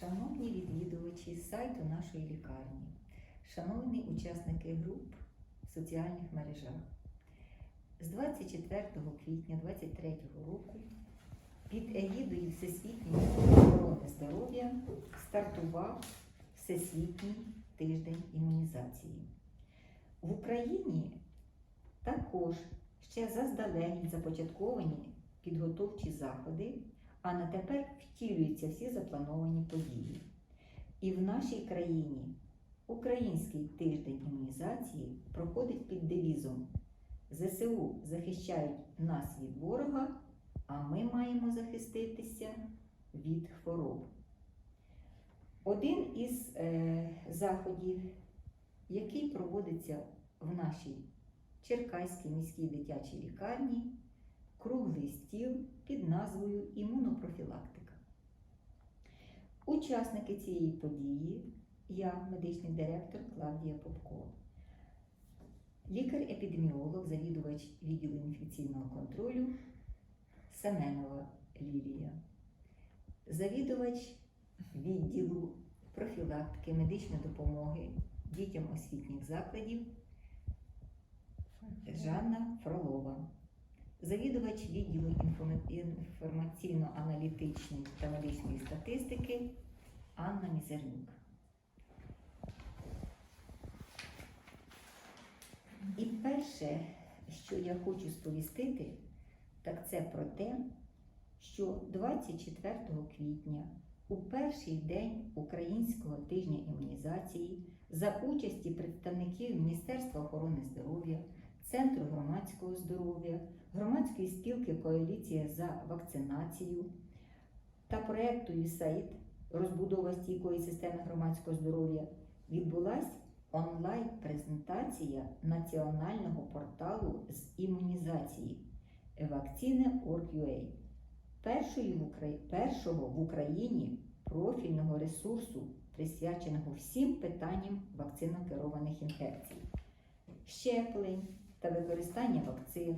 Шановні відвідувачі сайту нашої лікарні, шановні учасники груп в соціальних мережах, з 24 квітня 2023 року під егідою Всесвітньої охорони здоров'я стартував Всесвітній тиждень імунізації. В Україні також ще заздалегідь започатковані підготовчі заходи, а на тепер втілюються всі заплановані події. І в нашій країні Український тиждень імунізації проходить під девізом ЗСУ захищають нас від ворога, а ми маємо захиститися від хвороб. Один із е, заходів, який проводиться в нашій Черкаській міській дитячій лікарні, круглий стіл під назвою Імунопрофілактика. Учасники цієї події я, медичний директор Клавдія Попко, лікар-епідеміолог, завідувач відділу інфекційного контролю Семенова Лілія, завідувач відділу профілактики медичної допомоги дітям освітніх закладів Жанна Фролова, завідувач відділу інформаційно-аналітичної та медичної статистики Анна Мізернюк. І перше, що я хочу сповістити, так це про те, що 24 квітня, у перший день Українського тижня імунізації, за участі представників Міністерства охорони здоров'я, Центру громадського здоров'я, громадської спілки Коаліція за вакцинацію та проєкту USAID розбудова стійкої системи громадського здоров'я відбулась онлайн-презентація національного порталу з імунізації Украї- першого в Україні профільного ресурсу, присвяченого всім питанням вакцинокерованих інфекцій, щеплень та використання вакцин,